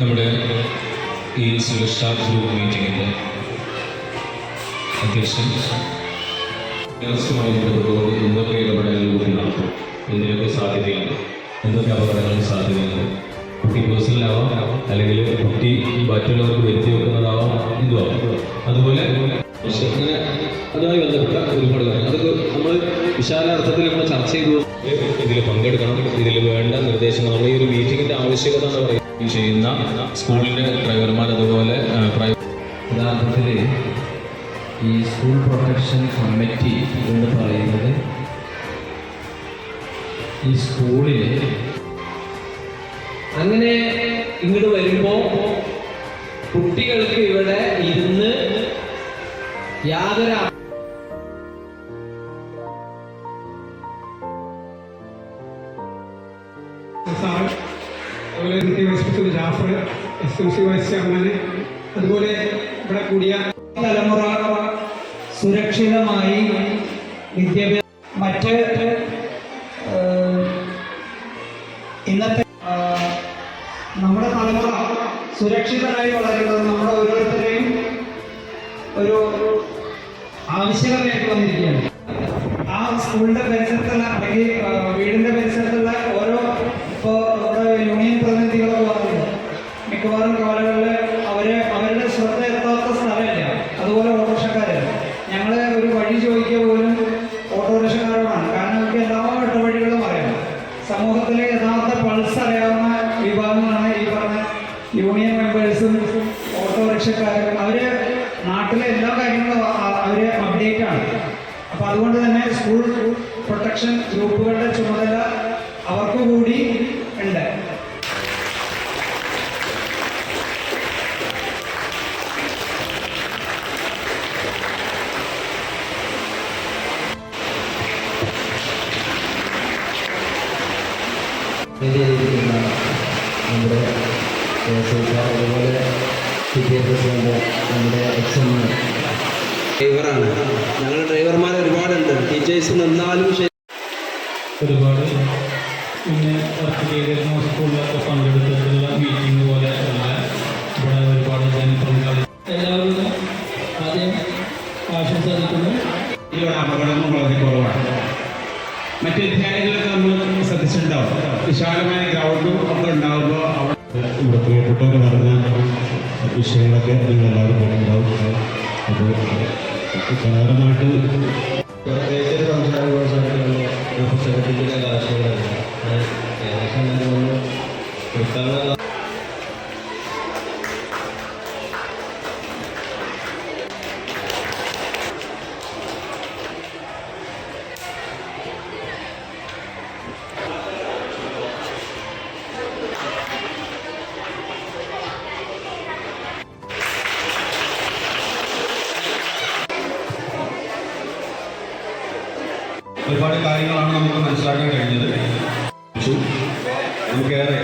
നമ്മുടെ ഈ സുരക്ഷാ ഗ്രൂപ്പ് മീറ്റിങ്ങിന്റെ അധ്യക്ഷൻ എന്തൊക്കെ ഇടപെടലുകൂടി നടത്തും എന്തിനൊക്കെ സാധ്യതയുണ്ട്. എന്തൊക്കെ അപകടങ്ങൾക്ക് സാധ്യതയുണ്ട്? കുട്ടി പേഴ്സണലാവാം അല്ലെങ്കിൽ കുട്ടി മറ്റുള്ളവർക്ക് വരുത്തി വെക്കുന്നതാവാം ഇതുമാവാം അതുപോലെ അങ്ങനെ അതുമായി ബന്ധപ്പെട്ട ഒരുപാട് കാര്യങ്ങൾ. അതൊക്കെ നമ്മൾ വിശാലാർത്ഥത്തിൽ നമ്മൾ ചർച്ച ചെയ്തു ഇതിൽ പങ്കെടുക്കണം. ഇതിൽ വേണ്ട നിർദ്ദേശങ്ങൾ. നമ്മൾ ഈ ഒരു മീറ്റിങ്ങിന്റെ ആവശ്യകത എന്ന് പറയുന്നത് ചെയ്യുന്ന സ്കൂളിന്റെ ഡ്രൈവർമാർ അതുപോലെ യഥാർത്ഥത്തിൽ ഈ സ്കൂൾ പ്രൊട്ടക്ഷൻ കമ്മിറ്റി എന്ന് പറയുന്നത് ഈ സ്കൂളിൽ അങ്ങനെ ഇങ്ങോട്ട് വരുമ്പോൾ കുട്ടികൾക്ക് ഇവിടെ ഇരുന്ന് യാതൊരു സാർ അതുപോലെ നിത്യ vice president Jafar S M C vice ചെയർമാന് അതുപോലെ ഇവിടെ കൂടിയ തലമുറ സുരക്ഷിതമായി വിദ്യാഭ്യാസം മറ്റ് ഇന്നത്തെ നമ്മുടെ തലമുറ സുരക്ഷിതരായി വളരുന്നത് നമ്മുടെ ഓരോരുത്തരെയും ഒരു ആവശ്യകതയായിട്ട് വന്നിരിക്കുകയാണ്. ആ സ്കൂളിന്റെ പരിസരത്തുള്ള അല്ലെങ്കിൽ വീടിന്റെ പരിസരത്തുള്ള സമൂഹത്തിലെ യഥാർത്ഥ പൾസ് അറിയാവുന്ന വിഭാഗങ്ങളാണ് ഈ പറഞ്ഞ യൂണിയൻ മെമ്പേഴ്സും ഓട്ടോറിക്ഷക്കാരും അവർ നാട്ടിലെ എല്ലാ കാര്യങ്ങളും അവർ അപ്ഡേറ്റ് ആണ്. അപ്പൊ അതുകൊണ്ട് തന്നെ സ്കൂൾ പ്രൊട്ടക്ഷൻ ഗ്രൂപ്പുകളുടെ ചുമതല വേദിയിലിരിക്കുന്ന നമ്മുടെ സൂപ്പർ അതുപോലെ പി ടി എ പ്രസിഡന്റ് നമ്മുടെ എക്സ് ഡ്രൈവറാണ്. ഞങ്ങൾ ഡ്രൈവർമാർ ഒരുപാടുണ്ട്. ടീച്ചേഴ്സ് നിന്നാലും ശരി. ഒരുപാട്. പിന്നെ വർക്ക് ചെയ്തിരുന്ന സ്കൂളിലൊക്കെ പങ്കെടുത്തിട്ടുള്ള മീറ്റിംഗ് പോലെ അല്ല ഇവിടെ ഒരുപാട് ജനപങ്കാളി എല്ലാവരും ആദ്യം ആശംസിക്കുന്നു വിശാലമായ ഗ്രൗണ്ടും ഒക്കെ ഉണ്ടാകുമ്പോൾ ഇവിടെ പ്രിയപ്പെട്ടവർ പറഞ്ഞ വിഷയങ്ങളൊക്കെ നിങ്ങൾ എല്ലാവരും കേട്ടിട്ടുണ്ടാവും. അത് കലാപരമായിട്ട് പുസ്തകത്തിന്റെ ആവശ്യങ്ങളാണ് ഒരുപാട് കാര്യങ്ങളാണ് നമുക്ക് മനസ്സിലാക്കാൻ കഴിഞ്ഞത്. നമുക്കേറെ